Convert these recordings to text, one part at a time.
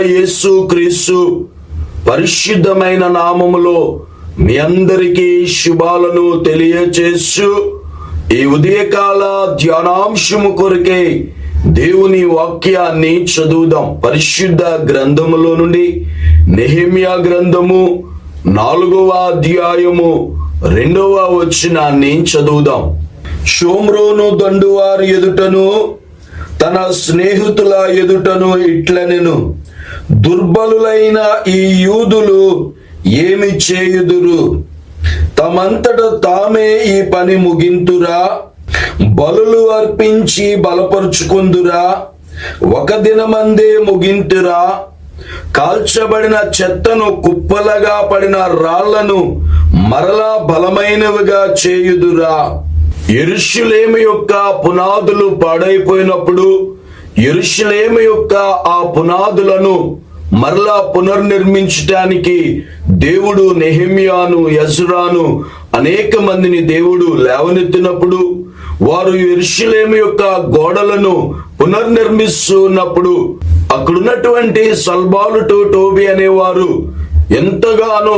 యేసు క్రీస్తు పరిశుద్ధమైన నామములో మీ అందరికీ శుభాలను తెలియచేస్తూ ఈ ఉదయకాల ధ్యానాంశము కొరకే దేవుని వాక్యాన్ని చదువుదాం. పరిశుద్ధ గ్రంథములో నుండి నెహిమియా గ్రంథము నాలుగవ అధ్యాయము రెండవ వచనాన్ని చదువుదాం. షోమ్రోను దండువారి ఎదుటను తన స్నేహితుల ఎదుటను ఇట్లనెను. దుర్బలులైన ఈ యూదులు ఏమి చేయుదురు? తమంతట తామే ఈ పని ముగింతురా? బలులు అర్పించి బలపరుచుకుందురా? ఒక దినమందే ముగింతురా? కాల్చబడిన చెత్తను కుప్పలగా పడిన రాళ్ళను మరలా బలమైనవిగా చేయుదురా? ఎరుషులేమి యొక్క పునాదులు పాడైపోయినప్పుడు ఎరుషులేమి యొక్క ఆ పునాదులను మరలా పునర్నిర్మించటానికి దేవుడు నెహిమియాను యజురాను అనేక మందిని దేవుడు లేవనెత్తినప్పుడు వారు ఎరుషులేము యొక్క గోడలను పునర్నిర్మిస్తున్నప్పుడు అక్కడున్నటువంటి సల్బాలుటు టోబీ అనేవారు ఎంతగానో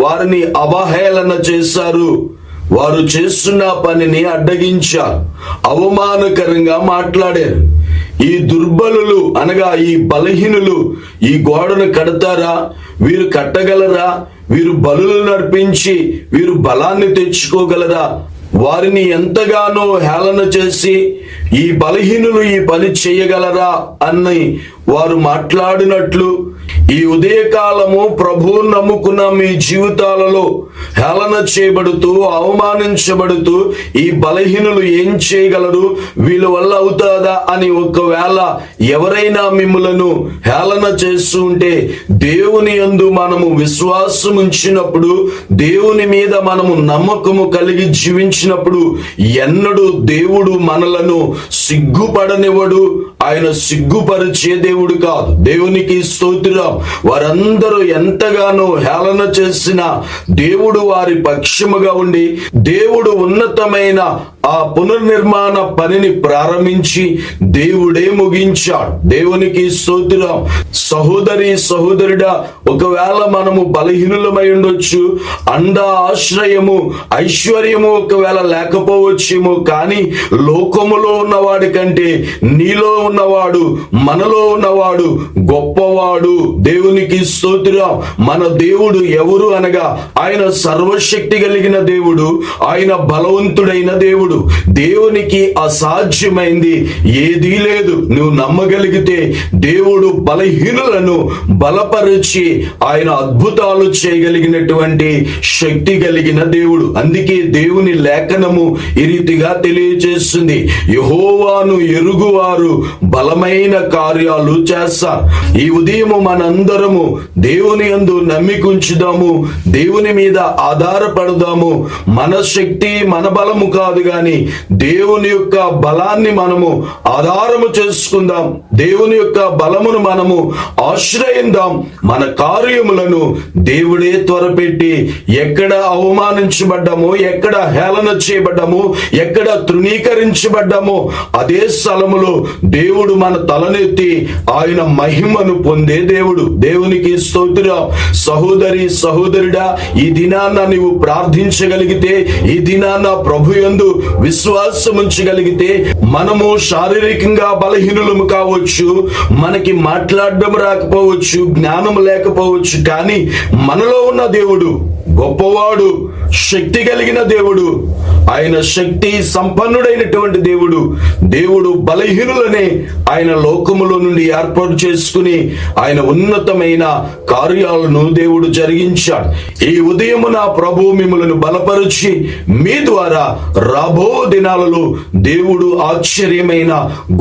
వారిని అవహేళన చేశారు. వారు చేస్తున్న పనిని అడ్డగించారు అవమానకరంగా మాట్లాడారు. ఈ దుర్బలులు అనగా ఈ బలహీనులు ఈ గోడను కడతారా? వీరు కట్టగలరా? వీరు బలులు నడిపించి వీరు బలాన్ని తెచ్చుకోగలరా? వారిని ఎంతగానో హేళన చేసి ఈ బలహీనులు ఈ పని చేయగలరా? అని వారు మాట్లాడినట్లు ఈ ఉదయకాలము ప్రభువు నమ్ముకున్న మీ జీవితాలలో హేళన చేయబడుతూ అవమానించబడుతూ ఈ బలహీనులు ఏం చేయగలరు? వీళ్ళ వల్ల అవుతాదా అని ఒకవేళ ఎవరైనా మిమ్మలను హేళన చేస్తూ ఉంటే దేవుని యందు మనము విశ్వాసం ఉంచినప్పుడు దేవుని మీద మనము నమ్మకము కలిగి జీవించినప్పుడు ఎన్నడూ దేవుడు మనలను సిగ్గుపడనివ్వడు. ఆయన సిగ్గుపరిచే దేవుడు కాదు. దేవునికి స్తోత్రం. వారందరూ ఎంతగానో హేళన చేసిన దేవుడు వారి పక్షముగా ఉండి దేవుడు ఉన్నతమైన ఆ పునర్నిర్మాణ పనిని ప్రారంభించి దేవుడే ముగించాడు. దేవునికి స్తోత్రం. సహోదరి సహోదరుడా ఒకవేళ మనము బలహీనులమై ఉండొచ్చు అండ ఆశ్రయము ఐశ్వర్యము ఒకవేళ లేకపోవచ్చేమో కానీ లోకములో ఉన్నవాడి కంటే నీలో ఉన్నవాడు మనలో ఉన్నవాడు గొప్పవాడు. దేవునికి స్తోత్రం. మన దేవుడు ఎవరు అనగా ఆయన సర్వశక్తి కలిగిన దేవుడు ఆయన బలవంతుడైన దేవుడు. దేవునికి అసాధ్యమైంది ఏదీ లేదు. నువ్వు నమ్మగలిగితే దేవుడు బలహీనులను బలపరిచి ఆయన అద్భుతాలు చేయగలిగినటువంటి శక్తి కలిగిన దేవుడు. అందుకే దేవుని లేఖనము ఈ రీతిగా తెలియజేస్తుంది. యహోవాను ఎరుగువారు బలమైన కార్యాలు చేస్తారు. ఈ ఉదయం మనందరము దేవుని యందు నమ్మికుంచుదాము దేవుని మీద ఆధారపడదాము. మన శక్తి మన బలము కాదు గాని కానీ దేవుని యొక్క బలాన్ని మనము ఆధారము చేసుకుందాం. దేవుని యొక్క బలమును మనము ఆశ్రయిందాం. మన కార్యములను దేవుడే త్వరపెట్టి ఎక్కడ అవమానించబడ్డామో ఎక్కడ హేళన చేయబడ్డామో ఎక్కడ తృణీకరించబడ్డామో అదే స్థలములో దేవుడు మన తలనెత్తి ఆయన మహిమను పొందే దేవుడు. దేవునికి స్తోత్రం. సహోదరి సహోదరుడా ఈ దినాన్న నీవు ప్రార్థించగలిగితే ఈ దినాన్న ప్రభు యందు విశ్వాసం ఉంచగలిగితే మనము శారీరకంగా బలహీనులము కావచ్చు మనకి మాట్లాడడం రాకపోవచ్చు జ్ఞానం లేకపోవచ్చు కానీ మనలో ఉన్న దేవుడు గొప్పవాడు శక్తి కలిగిన దేవుడు ఆయన శక్తి సంపన్నుడైనటువంటి దేవుడు దేవుడు బలహీనులనే ఆయన లోకములో నుండి ఏర్పాటు చేసుకుని ఆయన ఉన్నతమైన కార్యాలను దేవుడు జరిగించాడు. ఈ ఉదయమున ప్రభు మిమ్మలను బలపరిచి మీ ద్వారా రాబో దినాలలో దేవుడు ఆశ్చర్యమైన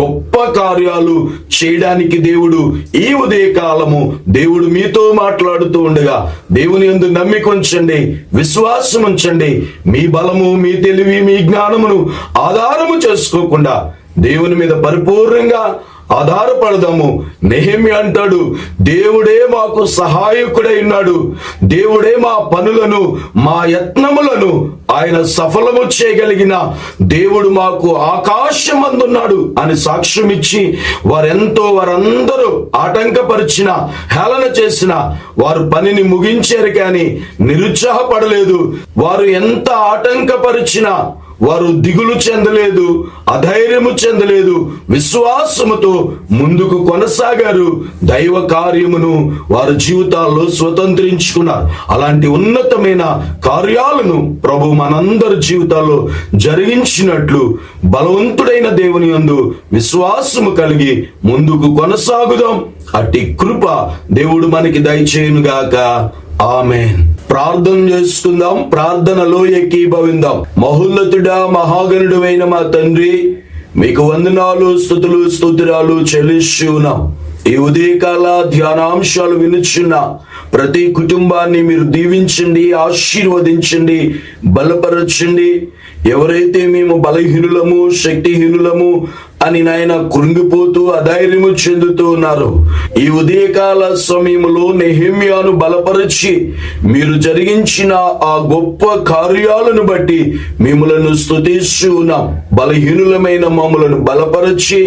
గొప్ప కార్యాలు చేయడానికి దేవుడు ఈ ఉదయ కాలము దేవుడు మీతో మాట్లాడుతూ ఉండగా దేవుని యందు కొంచెం ఉంచండి. విశ్వాసం ఉంచండి. మీ బలము మీ తెలివి మీ జ్ఞానమును ఆధారము చేసుకోకుండా దేవుని మీద పరిపూర్ణంగా ఆధారపడదాము. నెహమి అంటాడు దేవుడే మాకు సహాయకుడై ఉన్నాడు. దేవుడే మా పనులను మా యత్నములను ఆయన సఫలము చేయగలిగిన. దేవుడు మాకు ఆకాశమందున్నాడు అని సాక్ష్యం ఇచ్చి వారెంతో వారందరూ ఆటంకపరిచిన హేళన చేసిన వారు పనిని ముగించారు కానీ నిరుత్సాహపడలేదు. వారు ఎంత ఆటంకపరిచినా వారు దిగులు చెందలేదు అధైర్యము చెందలేదు విశ్వాసముతో ముందుకు కొనసాగారు. దైవ కార్యమును వారి జీవితాల్లో స్వతంత్రించుకున్నారు. అలాంటి ఉన్నతమైన కార్యాలను ప్రభు మనందరి జీవితాల్లో జరిగించినట్లు బలవంతుడైన దేవుని యందు విశ్వాసము కలిగి ముందుకు కొనసాగుదాం. అట్టి కృప దేవుడు మనకి దయచేయునుగాక. ఆమె ప్రార్థన చేసుకుందాం ప్రార్థనలో ఏకీభవిందాం. మహోన్నతుడా మహాగణుడు మా తండ్రి మీకు వందనాలు స్థుతులు స్తోత్రాలు చెల్లిస్తున్నాం ఈ ఉదయకాల ధ్యానాంశాలు వినుచున్న ప్రతి కుటుంబాన్ని మీరు దీవించండి ఆశీర్వదించండి బలపరచండి. ఎవరైతే మేము బలహీనులము శక్తిహీనులము అని నాయన కృంగిపోతూ అధైర్యము చెందుతూ ఉన్నారు. ఈ ఉదయకాల సమయంలో నెహిమ్యాను బలపరిచి మీరు జరిగించిన ఆ గొప్ప కార్యాలను బట్టి మిమ్మలను స్తుతిస్తూ ఉన్నాం. బలహీనులమైన మమ్మలను బలపరిచి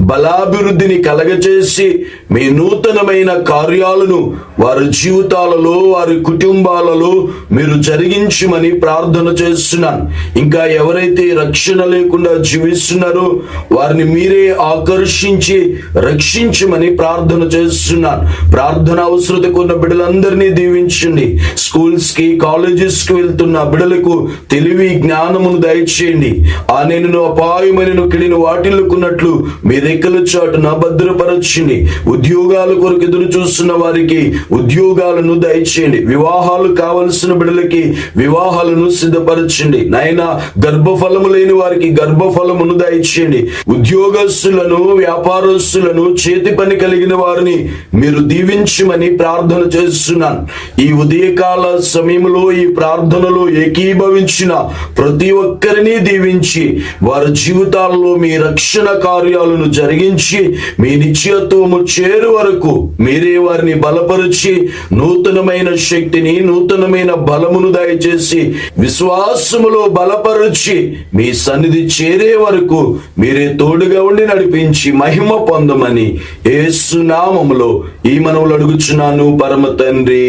బలాభివృద్ధిని కలగచేసి మీ నూతనమైన కార్యాలను వారి జీవితాలలో వారి కుటుంబాలలో మీరు జరిగించమని ప్రార్థన చేస్తున్నాను. ఇంకా ఎవరైతే రక్షణ లేకుండా జీవిస్తున్నారో వారిని మీరే ఆకర్షించి రక్షించమని ప్రార్థన చేస్తున్నాను. ప్రార్థన అవసరతకు ఉన్న బిడ్డలందరినీ దీవించండి. స్కూల్స్కి కాలేజెస్కి వెళ్తున్న బిడ్డలకు తెలివి జ్ఞానమును దయచేయండి. ఆ నేను అపాయమైన కిడిని వాటిల్లుకున్నట్లు మీ రెక్కల చాటున భద్రపరచండి. ఉద్యోగాల కొరకు ఎదురు చూస్తున్న వారికి ఉద్యోగాలను దయచేయండి. వివాహాలు కావలసిన బిడ్డలకి వివాహాలను సిద్ధపరచండి. నాయన గర్భఫలము లేని వారికి గర్భఫలమును దయచేయండి. ఉద్యోగస్తులను వ్యాపారస్తులను చేతి పని కలిగిన వారిని మీరు దీవించమని ప్రార్థన చేస్తున్నాను. ఈ ఉదయకాల సమయంలో ఈ ప్రార్థనలో ఏకీభవించిన ప్రతి ఒక్కరిని దీవించి వారి జీవితాల్లో మీ రక్షణ కార్యాలను జరిగించి మీ నిత్యత్వము చేరు వరకు మీరే వారిని బలపరిచి నూతనమైన శక్తిని నూతనమైన బలమును దయచేసి విశ్వాసములో బలపరిచి మీ సన్నిధి చేరే వరకు మీరే తోడుగా ఉండి నడిపించి మహిమ పొందమని ఏసునామములో ఈ మనవులు అడుగుచున్నాను పరమ తండ్రి.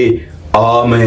ఆమె